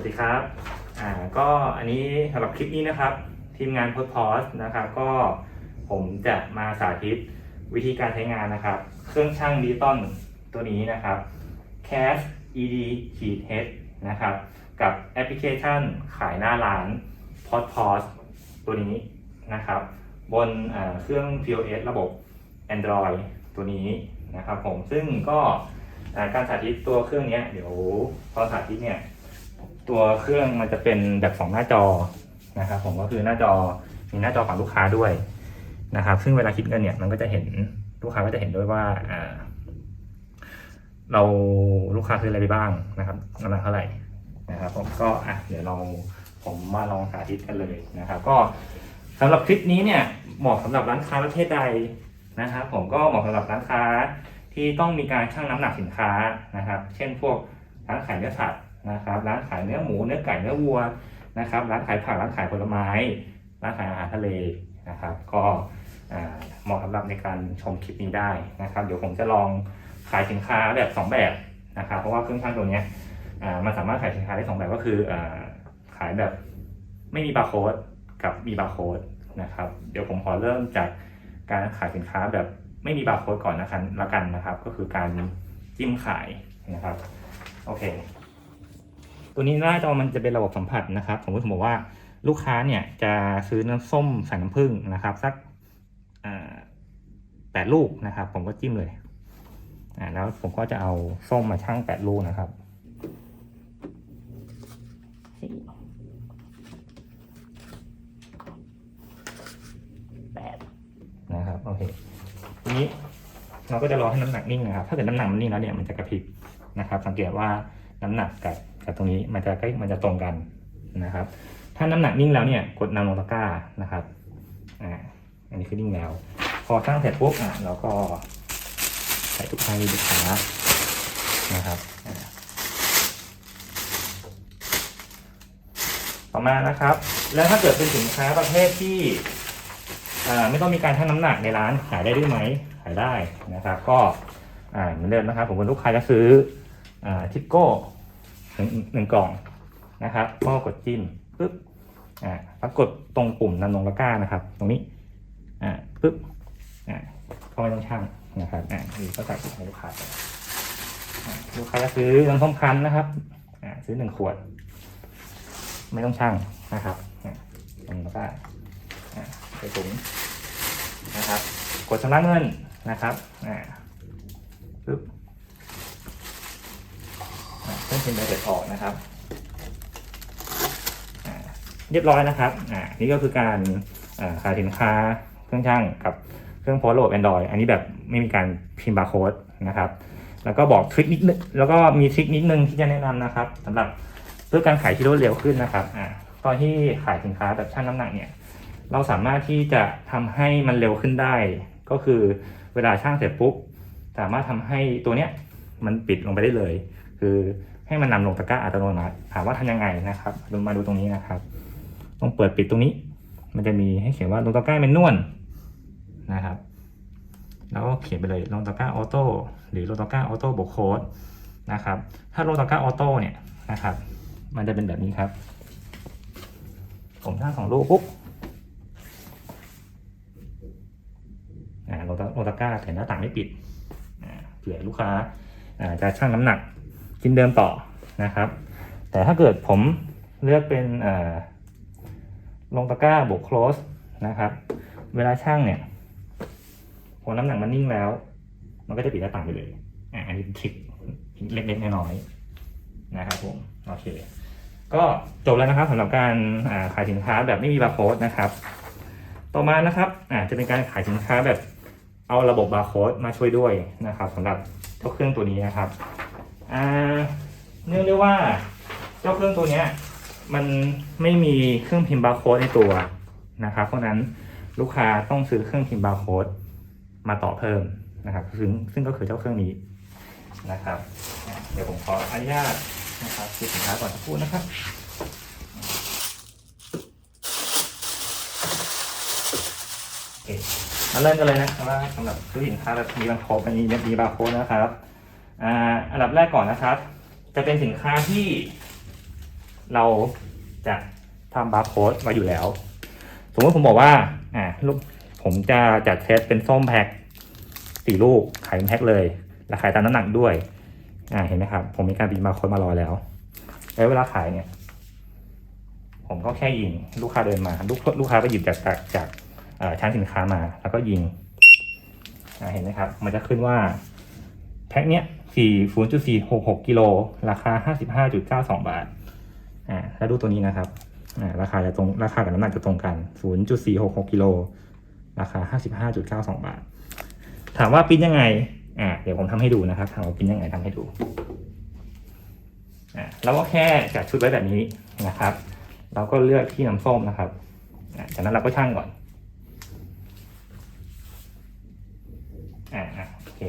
วัสดีครับอ่าก็อันนี้สำหรับคลิปนี้นะครับ ทีมงานโพสพอสนะครับ ก็ผมจะมาสาธิตวิธีการใช้งานนะครับ เครื่องช่างดิจิตอลตัวนี้นะครับ Cash ED Heat Head นะครับ กับแอปพลิเคชันขายหน้าร้าน p o s p o s ตัวนี้นะครับ บนเครื่อง POS ระบบ Android ตัวนี้นะครับผมซึ่งก็การสาธิตตัวเครื่องนี้เดี๋ยวพอสาธิตเนี่ย ตัวเครื่องมันจะเป็นแบบสองหน้าจอนะครับผมก็คือหน้าจอมีหน้าจอฝั่งลูกค้าด้วยนะครับ ซึ่งเวลาคิดเงินเนี่ยมันก็จะเห็นลูกค้าก็จะเห็นด้วยว่าเราลูกค้าซื้ออะไรไปบ้างนะครับน้ำหนักเท่าไหร่นะครับผมก็อะเดี๋ยวเราผมมาลองสาธิตกันเลยนะครับ ก็สำหรับคลิปนี้เนี่ยเหมาะสำหรับร้านค้าประเภทใดนะครับ ผมก็เหมาะสำหรับร้านค้าที่ต้องมีการชั่งน้ำหนักสินค้านะครับ เช่นพวกร้านขายเนื้อสัตว์ นะครับ ร้านขายเนื้อหมูเนื้อไก่เนื้อวัวนะครับ ร้านขายผักร้านขายผลไม้ ร้านขายอาหารทะเลนะครับ ก็เหมาะสำหรับในการชมคลิปนี้ได้นะครับ เดี๋ยวผมจะลองขายสินค้าแบบ 2 แบบนะครับ เพราะว่าเครื่องช่างตัวเนี้ยมันสามารถขายสินค้าได้สองแบบก็คืออขายแบบไม่มีบาร์โค้ดกับมีบาร์โค้ดนะครับ เดี๋ยวผมขอเริ่มจากการขายสินค้าแบบไม่มีบาร์โค้ดก่อนนะครับละกันนะครับ ก็คือการจิ้มขายนะครับ โอเค ตัวนี้หน้าจอมันจะเป็นระบบสัมผัสนะครับ สมมติผมบอกว่าลูกค้าเนี่ยจะซื้อน้ำส้มใส่น้ำผึ้งนะครับ สักแปดลูกนะครับ ผมก็จิ้มเลยอ่าแล้วผมก็จะเอาส้มมาชั่งแปดลูกนะครับสี่แปดนะครับโอเคทีนี้เราก็จะรอให้น้ำหนักนิ่งนะครับ ถ้าเกิดน้ำหนักมันนิ่งแล้วเนี่ยมันจะกระพริบนะครับ สังเกตว่าน้ำหนักกับ กับตรงนี้มันจะใกล้มันจะตรงกันนะครับ ถ้าน้ำหนักนิ่งแล้วเนี่ยกดนำลงตะกร้านะครับอ่าอันนี้คือนิ่งแล้ว พอชั่งเสร็จปุ๊บอะเราก็ใส่ทุกให้ลูกค้านะครับต่อมานะครับ แล้วถ้าเกิดเป็นสินค้าประเภทที่ไม่ต้องมีการชั่งน้ำหนักในร้านขายได้ด้วยไหมขายได้นะครับ ก็เหมือนเดิมนะครับผมเป็นลูกค้าจะซื้ออทิปโก้ หนึ่งหนึ่งกล่องนะครับก็กดจิ้มปึ๊บอ่าแล้วกดตรงปุ่มนำลงตะกร้านะครับ ตรงนี้อ่าปึ๊บอ่าก็ไม่ต้องชั่งนะครับอ่านี่ก็ใส่ถุงให้ลูกค้าลูกค้าจะซื้อน้ำส้มคั้นนะครับอ่าซื้อหนึ่งขวด ไม่ต้องชั่งนะครับอ่าตรงแล้วก็อ่าใส่ถุงนะครับ กดชำระเงินนะครับอ่าปึ๊บ อ่าเครื่องพิมพ์ใบเสร็จออกนะครับเรียบร้อยนะครับอ่านี่ก็คือการขายสินค้าเครื่องช่างกับเครื่องโพสต์ระบบ Android อันนี้แบบไม่มีการพิมพ์บาร์โค้ดนะครับ แล้วก็บอกทริคนิดนึงแล้วก็มีทริคนิดนึงที่จะแนะนำนะครับสำหรับเพื่อการขายที่รวดเร็วขึ้นนะครับอ่าตอนที่ขายสินค้าแบบชั่งน้ำหนักเนี่ย เราสามารถที่จะทำให้มันเร็วขึ้นได้ ก็คือเวลาช่างเสร็จปุ๊บสามารถทำให้ตัวเนี้ยมันปิดลงไปได้เลย คือ ให้มันนำลงตะกร้าอัตโนมัติถามว่าทำยังไงนะครับลงมาดูตรงนี้นะครับ ต้องเปิดปิดตรงนี้ มันจะมีให้เขียนว่าลงตะกร้าเป็นนวลนะครับ แล้วก็เขียนไปเลยลงตะกร้าออโต้หรือลงตะกร้าออโต้บวกโค้ดนะครับ ถ้าลงตะกร้าออโต้เนี่ยนะครับ มันจะเป็นแบบนี้ครับ ผมช่างสองลูกปุ๊บอ่าลงตะลงตะกร้าแต่หน้าต่างไม่ปิดอ่าเผื่อลูกค้าอ่าจะชั่งน้ำหนัก ชิ้นเดิมต่อนะครับ แต่ถ้าเกิดผมเลือกเป็นลงตะกร้าบวกโคลสนะครับ เวลาช่างเนี่ยพอน้ำหนักมันนิ่งแล้ว มันก็จะปิดหน้าต่างไปเลยอ่าอันนี้เป็นทริคเล็กๆน้อยๆนะครับผมโอเคก็จบแล้วนะครับสำหรับการาขายสินค้าแบบไม่มีบาร์โค้ดนะครับ ต่อมานะครับจะเป็นการขายสินค้าแบบเอาระบบบาร์โค้ดมาช่วยด้วยนะครับสำหรับเจ้าเครื่องตัวนี้นะครับ อ่าเนื่องด้วยว่าเจ้าเครื่องตัวเนี้ยมันไม่มีเครื่องพิมพ์บาร์โค้ดในตัวนะครับ เพราะนั้นลูกค้าต้องซื้อเครื่องพิมพ์บาร์โค้ดมาต่อเพิ่มนะครับ ซึ่งซึ่งก็คือเจ้าเครื่องนี้นะครับ เดี๋ยวผมขออนุญาตนะครับซื้อสินค้าก่อนสักครู่นะครับมาเริ่มกันเลยนะครับว่าสำหรับซื้อสินค้าแบบมีบาร์โค้ดอันนี้มีบาร์โค้ดนะครับ อันดับแรกก่อนนะครับ จะเป็นสินค้าที่เราจะทำบาร์โค้ดมาอยู่แล้ว สมมติผมบอกว่าอ่าลูกผมจะจัดเซตเป็นส้มแพ็คสี่ลูกขายเป็นแพ็คเลยและขายตามน้ำหนักด้วยอ่าเห็นไหมครับ ผมมีการบินบาร์โค้ดมารอแล้วแล้วเวลาขายเนี่ย ผมก็แค่ยิงลูกค้าเดินมาลูกลูกค้าก็หยิบจากจากจากชั้นสินค้ามา แล้วก็ยิงอ่าเห็นไหมครับ มันจะขึ้นว่าแพ็คเนี้ย สี่ศูนย์จุดสี่หกหกกิโลราคาห้าสิบห้าจุดเก้าสองบาท อ่าแล้วดูตัวนี้นะครับ อ่าราคาจะตรงราคากับน้ำหนักจะตรงกันศูนย์จุดสี่หกหกกิโลราคาห้าสิบห้าจุดเก้าสองบาท ถามว่าปิ้นยังไง อ่าเดี๋ยวผมทำให้ดูนะครับ ถามว่าปิ้นยังไงทำให้ดู อ่าเราก็แค่จัดชุดไว้แบบนี้นะครับ เราก็เลือกที่น้ำส้มนะครับอ่าจากนั้นเราก็ช่างก่อน อ่าอ่าโอเค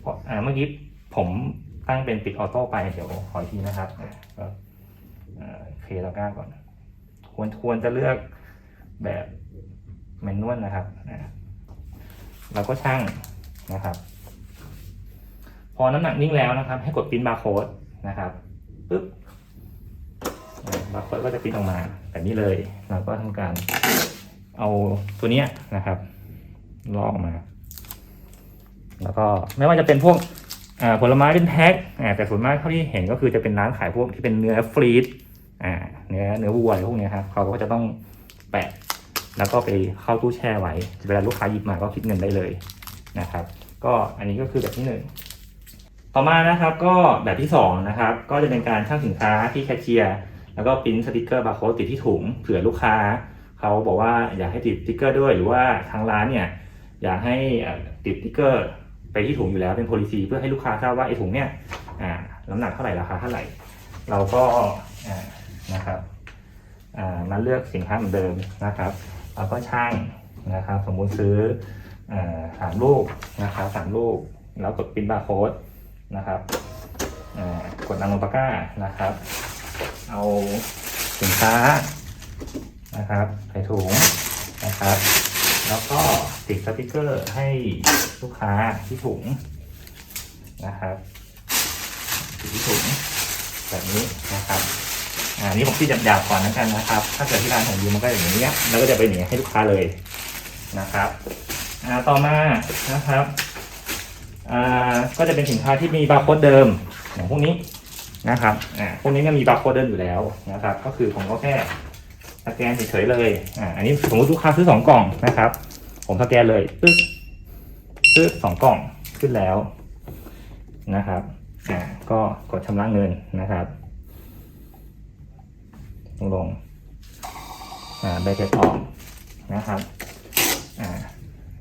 เพราะอ่าเมื่อกี้ ผมตั้งเป็นปิดออโต้ไปเดี๋ยวขออีกทีนะครับก็เคเราก้าก่อน ควรควรจะเลือกแบบแมนนวลนะครับอ่าเราก็ช่างนะครับ พอน้ำหนักนิ่งแล้วนะครับ ให้กดปิ้นบาร์โค้ดนะครับปึ๊บบาร์โค้ดก็จะปิ้นออกมาแบบนี้เลย เราก็ทำการเอาตัวเนี้ยนะครับ ลอกออกมา แล้วก็ไม่ว่าจะเป็นพวก ผลไม้เป็นแพ็คแต่ส่วนมากเท่าที่เห็นก็คือจะเป็นร้านขายพวกที่เป็นเนื้อฟรีดเนื้อเนื้อวัวอะไรพวกนี้ครับเขาก็จะต้องแปะแล้วก็ไปเข้าตู้แช่ไว้เวลาลูกค้าหยิบมาก็คิดเงินได้เลยนะครับ ก็อันนี้ก็คือแบบที่หนึ่งต่อมานะครับก็แบบที่สองนะครับ ก็จะเป็นการชั่งสินค้าที่แคชเชียร์แล้วก็ปริ้นสติกเกอร์บาร์โค้ดติดที่ถุงเผื่อลูกค้าเขาบอกว่าอยากให้ติดสติกเกอร์ด้วย หรือว่าทางร้านเนี่ยอยากให้อ่อติดสติ๊กเกอร์ ไปที่ถุงอยู่แล้วเป็น policy เพื่อให้ลูกค้าทราบว่าไอ้ถุงเนี่ยน้ำหนักเท่าไหร่ราคาเท่าไหร่ เราก็นะครับมาเลือกสินค้าเหมือนเดิมนะครับเราก็ช่างนะครับ สมมุติซื้อสามลูกนะครับสามลูก แล้วกดปิ้นบาร์โค้ดนะครับกดนำลงตะกร้านะครับ เอาสินค้านะครับใส่ถุงนะครับ แล้วก็ติดสติกเกอร์ให้ลูกค้าที่ถุงนะครับติดที่ถุงแบบนี้นะครับอ่านี่ผมที่หยาบๆก่อนแล้วกันนะครับ ถ้าเกิดที่ร้านของยูมันก็อย่างนี้แล้วก็จะไปหนีให้ลูกค้าเลยนะครับอ่าต่อมานะครับอ่าก็จะเป็นสินค้าที่มีบาร์โค้ดเดิมอย่างพวกนี้นะครับอ่าพวกนี้เนี่ยมีบาร์โค้ดเดิมอยู่แล้วนะครับ ก็คือผมก็แค่ สแกนเฉยๆเลย อ่า อันนี้สมมติลูกค้าซื้อสองกล่องนะครับ ผมสแกนเลยตึ๊ดตึ๊ดสองกล่องขึ้นแล้วนะครับ อ่า ก็กดชำระเงินนะครับลงลง อ่าใบเสร็จออกนะครับ อ่า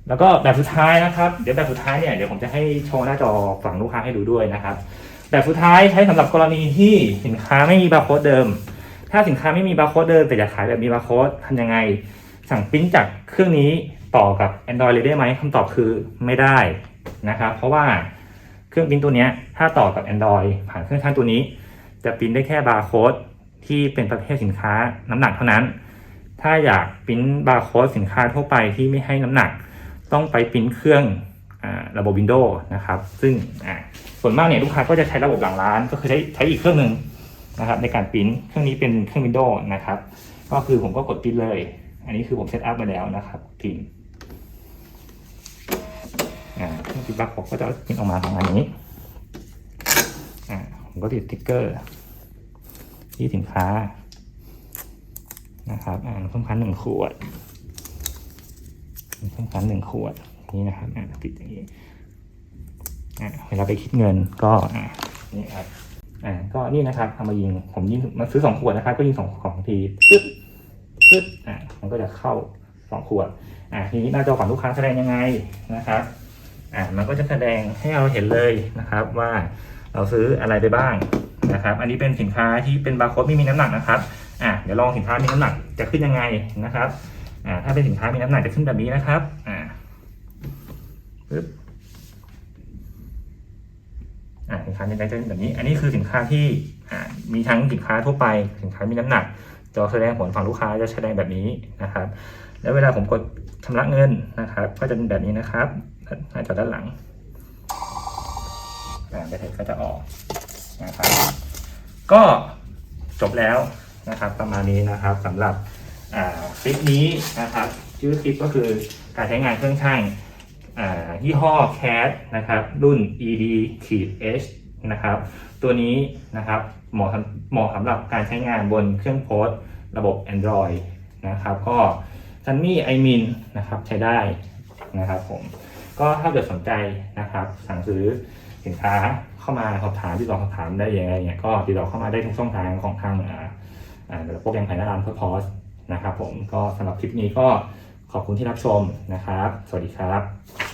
แล้วก็แบบสุดท้ายนะครับ เดี๋ยวแบบสุดท้ายเนี่ยเดี๋ยวผมจะให้โชว์หน้าจอฝั่งลูกค้าให้ดูด้วยนะครับ แบบสุดท้ายใช้สำหรับกรณีที่สินค้าไม่มีบาร์โค้ดเดิม ถ้าสินค้าไม่มีบาร์โค้ดเดิมแต่อยากขายแบบมีบาร์โค้ดทำยังไง สั่งปริ้นจากเครื่องนี้ต่อกับ Android เลยได้ไหมคำตอบคือไม่ได้นะครับเพราะว่าเครื่องปริ้นตัวนี้ถ้าต่อกับ Android ผ่านเครื่องช่างตัวนี้ จะปริ้นได้แค่บาร์โค้ดที่เป็นประเภทสินค้าน้ำหนักเท่านั้น ถ้าอยากปริ้นบาร์โค้ดสินค้าทั่วไปที่ไม่ให้น้ำหนัก ต้องไปปริ้นเครื่องอระบบ Windows นะครับ ซึ่งส่วนมากเนี่ยลูกค้าก็จะใช้ระบบหลังร้าน ก็คือใช้ใช้อีกเครื่องหนึ่ง นะครับในการปริ้นเครื่องนี้เป็นเครื่อง Windows นะครับ ก็คือผมก็กดปริ้นเลย อันนี้คือผมเซตอัพมาแล้วนะครับพิมพ์เครื่องปริ้นบัคผมก็จะปริ้นออกมาประมาณนี้อ่าผมก็ติดสติ๊กเกอร์ ที่สินค้านะครับอ่าส้มคันหนึ่งขวดส้มคันหนึ่งขวดนี่นะครับอ่าติดอย่างนี้อ่าเวลาไปคิดเงินก็อ่านี่ครับ อ่าก็นี่นะครับเอามายิงผมยิงมาซื้อสองขวดนะครับ ก็ยิงสองของทีตึ๊ดตึ๊ดอ่ามันก็จะเข้าสองขวดอ่าทีนี้หน้าจอของลูกค้าแสดงยังไงนะครับอ่ามันก็จะแสดงให้เราเห็นเลยนะครับว่าเราซื้ออะไรไปบ้างนะครับ อันนี้เป็นสินค้าที่เป็นบาร์โค้ดไม่มีน้ำหนักนะครับอ่าเดี๋ยวลองสินค้ามีน้ำหนักจะขึ้นยังไงนะครับอ่าถ้าเป็นสินค้ามีน้ำหนักจะขึ้นแบบนี้นะครับอ่าปึ๊บ อ่าสิ นค้าในไลน์แบบนี้ อันนี้คือสินค้าที่มีทั้งสินค้าทั่วไป สินค้ามีน้ำหนัก จอแสดงผลฝั่งลูกค้าจะแสดงแบบนี้นะครับ แล้วเวลาผมกดชำระเงินนะครับ ก็จะเป็นแบบนี้นะครับหน้าจอด้านหลังอ่าไปเทก็จะออกนะครับ ก็จบแล้วนะครับ ประมาณนี้นะครับสำหรับคลิปนี้นะครับ ชื่อคลิปก็คือการใช้งานเครื่องช่างยี่ห้อ CAT นะครับ รุ่น ED H นะครับ ตัวนี้นะครับเหมาะสำเหมาะสำหรับการใช้งานบนเครื่องโพสต์ระบบ Android นะครับ ก็ซันนี่ไอมินนะครับใช้ได้นะครับผมก็ถ้าเกิดสนใจนะครับ สั่งซื้อสินค้าเข้ามาสอบถามติดต่อสอบถามได้ยังไงเนี่ยก็ติดต่อเข้ามาได้ทุกช่องทางของทางอ่าอ่าโปรแกรมไผ่นารามเพื่อพอสนะครับผมก็สำหรับคลิปนี้ก็ขอบคุณที่รับชมนะครับ สวัสดีครับ